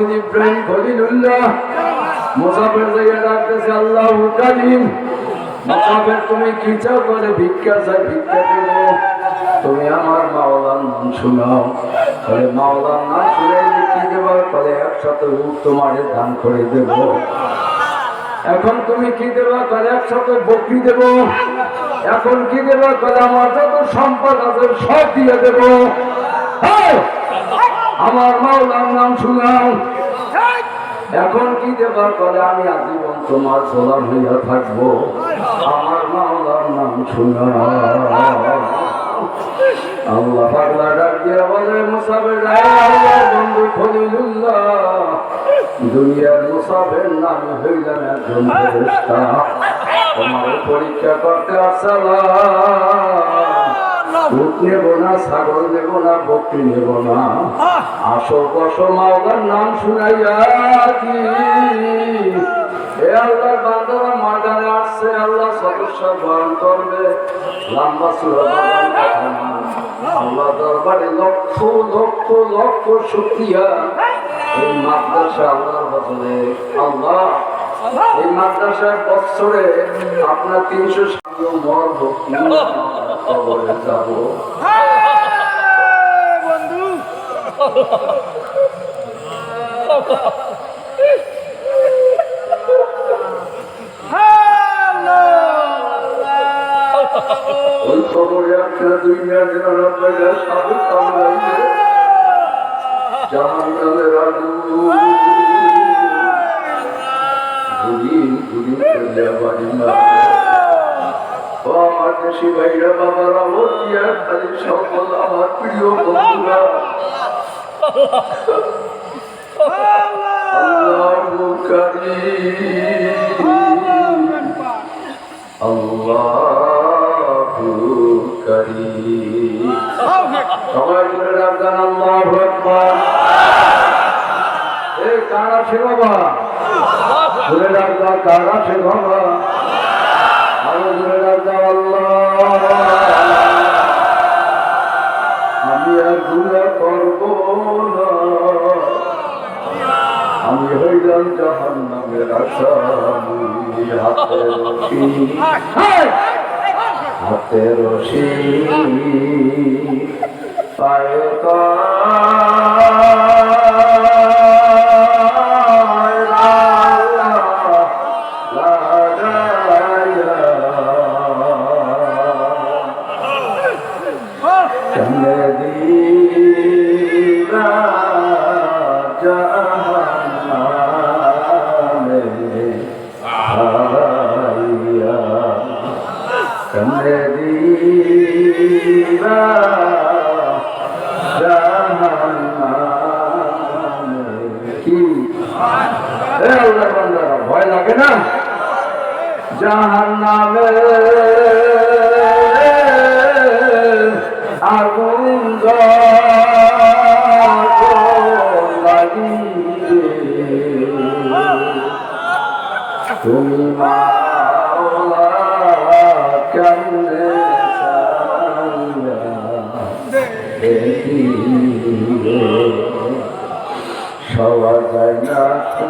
ইব্রাহিম খলিলুল্লাহ ডাকতেছে আল্লাহ কালিম তুমি কি চাও? করে ভিক্ষা চাই, ভিক্ষা তুমি আমার মাওলার নাম মাওলার নাম শুনে কি একসাথে তোমারে দান করে দেব। এখন তুমি কি দেবা? তাহলে একসাথে বকরি দেব। এখন কি দেবা? তাহলে আমার যত সম্পদ আছে সব দিয়ে দেব! আমার মাওলার নাম শুনাও। এখন কি দেবার পরে আমি আজীবন তোমার গোলাম হইয়া থাকব। আমার মাওলার নাম শুনাও। আল্লাহ পাগলা ডাক দিয়া বলে মুসাফের বন্ধু খলিলুল্লাহ। দুনিয়ার মুসাফের নাম হইলাম একজন তোমার পরীক্ষা করতে আসসালাম উট নেব না ছাগল নেব না বকরি নেব না। আসো বসো মাওলার নাম শুনাইয়া দি। এ আল্লাহর বান্দারা ময়দানে আসছে আল্লাহ সদস্য বরণ করবে। লম্বা সুরা বাবার কথা না। আল্লাহ দরবারে লক্ষ লক্ষ লক্ষ শুক্রিয়া। এই মাদ্রাসা আল্লাহর আল্লাহ এই মাদ্রাসার বছরে আপনার তিনশো মর ভক্তি কবরে যাব। ওই খবরে একটা দুনিয়া নিরানব্বইটা সাধু কামড়াইছে বাড়ি মারবে। ও আমার দেশি ভাইরা বাবারা ভর্তিয়া খালি সকল আমার প্রিয় বন্ধুরা সবাই করে রাখবেন আল্লাহু এই কারা সে বাবা ধরে রাখবা কারা সে বাবা আরও ধরে রাখবা আল্লাহ। আমি আর গুণা করব না। আমি হইলাম জাহান নামের আসামি হাতে রশি। হাতে রশি। পায়ে কমরে এ আল্লাহর বান্দারা ভয় লাগে না? জাহান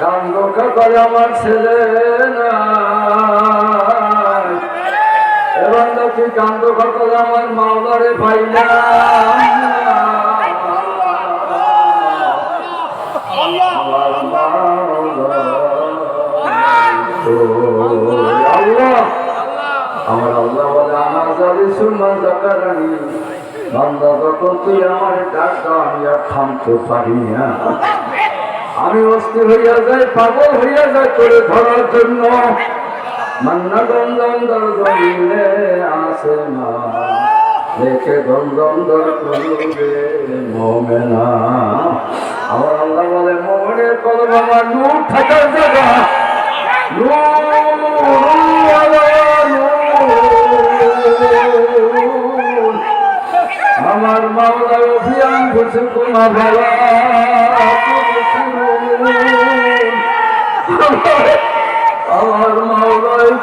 কান্দ কাতলে আমার ছেলে এবার তুই কান্দ কাতলে আমার মাওলারে পাইলাম আমার আল্লাহ বলে, আমার জালি সুন্না জাকারানি বান্দা যখন তুই আমার ডাক আমি আর থামতে পারি না। আমি অস্থির হইয়া যাই, পাগল হইয়া যাই করে ধরার জন্য। মান্না গঞ্জন দর জমিনে আসে না। দেখে গঞ্জন দর করবে মোমেনা। আমার আল্লাহ বলে কল বাবা নূর থাকার জায়গা। আমার মাওলা অভিযান ঘুষে তোমার বাবা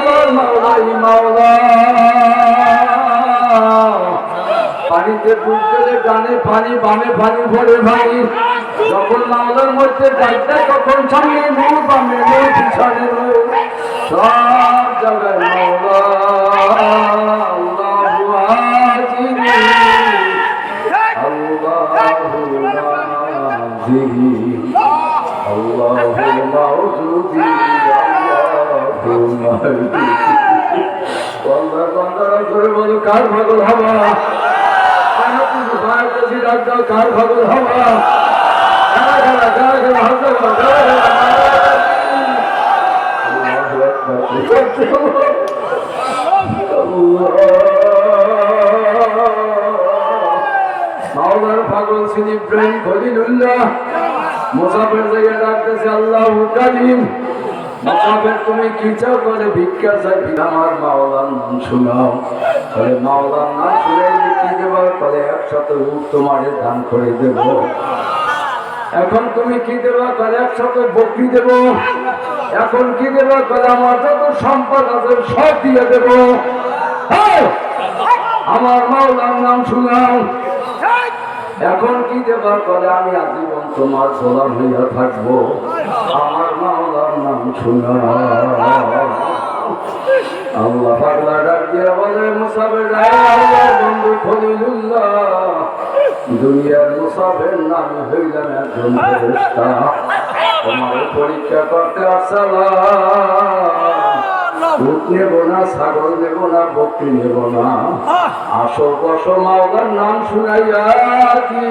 আমার মাওলাই মাওলা। পানিতে ডুব গেলে ডানে পানি বামে পানি ভরে ভাই। যখন মাওলার মধ্যে ডাকতে তখন সামনে নূর বামে নূর পিছনে সব জায়গায় মাওলা, আল্লাহু আজিরি আল্লাহু নাজিরি আল্লাহু মাওজুদি আল্লাহু মাওজুদি আল্লাহ বান্দারা করে পাগল হবা কার পাগল হবা পাগল শ্রী ইব্রাহিম খলিলুল্লাহ মুসাফের জায়গা ডাকতেছে আল্লাহ কালিম মুসাফের তুমি কি চাও করে ভিক্ষা নাম বলে নাম শুনে কি বলে তোমার দান করে দেব। এখন তুমি কি দেবা? তাহলে একসাথে বকরি দেব। এখন কি দেবা? তাহলে আমার যত সম্পদ আছে সব দিয়ে দেব! আমার মাওলার নাম শুনাও। এখন কি দেবার পরে আমি আজীবন তোমার গোলাম হইয়া থাকব। শুনা। আল্লাহ পাগলা ডাক দিয়া বলে মুসাফের আল্লাহ বন্ধু খলিলুল্লাহ। দুনিয়ার মুসাফের নামে হইলাম পরীক্ষা করতে আসসালাম। উট নেব না ছাগল নেব না বকরি নেব না। আসো বসো মাওলার নাম শুনাইয়া কি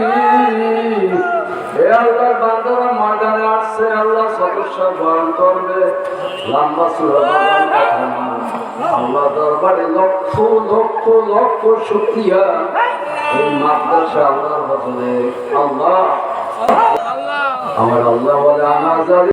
এ আল্লাহ বান্দারা ময়দানে আসছে আল্লাহ সদস্য বয়ন করবে। লম্বা সুরা বাগান কথা না। আল্লাহ দরবারে লক্ষ লক্ষ লক্ষ শুক্রিয়া। এই মাদ্রাসা আল্লাহর বদলে আল্লাহ। আমার আল্লাহ বলে আনাজারি